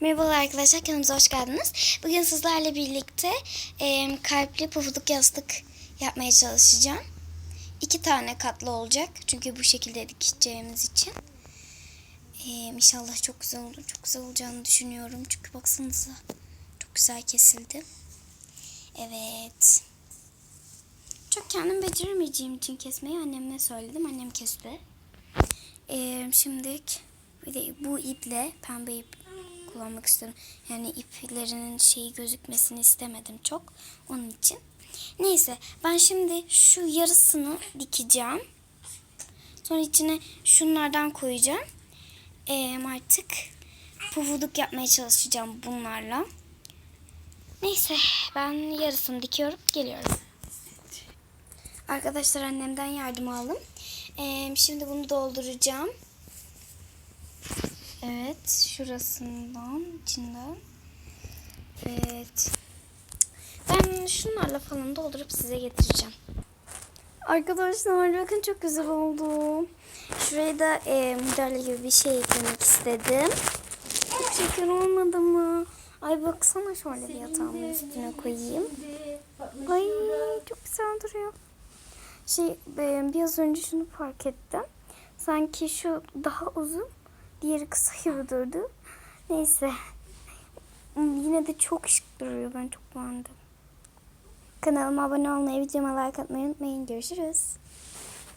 Merhabalar arkadaşlar kanalımıza hoş geldiniz. Bugün sizlerle birlikte e, kalpli pufuduk yastık yapmaya çalışacağım. İki tane katlı olacak. Çünkü bu şekilde dikeceğimiz için. E, inşallah çok güzel olur. Çok güzel olacağını düşünüyorum. Çünkü baksanıza çok güzel kesildi. Evet. Çok kendim beceremeyeceğim için kesmeyi anneme söyledim. Annem kesti. E, şimdi bu iple pembe ip kullanmak istedim. Yani iplerinin şeyi gözükmesini istemedim çok. Onun için. Neyse ben şimdi şu yarısını dikeceğim. Sonra içine şunlardan koyacağım. Ee, artık pufuduk yapmaya çalışacağım bunlarla. Neyse ben yarısını dikiyorum geliyorum. Arkadaşlar annemden yardım aldım. Ee, şimdi bunu dolduracağım. Evet, şurasından, içinden. Evet. Ben şunlarla falan doldurup size getireceğim. Arkadaşlar bakın çok güzel oldu. Şuraya da e, müdahale gibi bir şey eklemek istedim. Çok şeker olmadı mı? Ay baksana şöyle bir yatağımın üstüne koyayım. Ay çok güzel duruyor. Şey e, biraz önce şunu fark ettim. Sanki şu daha uzun, diğeri kısa gibi durdu. Neyse. Yine de çok şık duruyor. Ben çok beğendim. Kanalıma abone olmayı, videoma like atmayı unutmayın. Görüşürüz.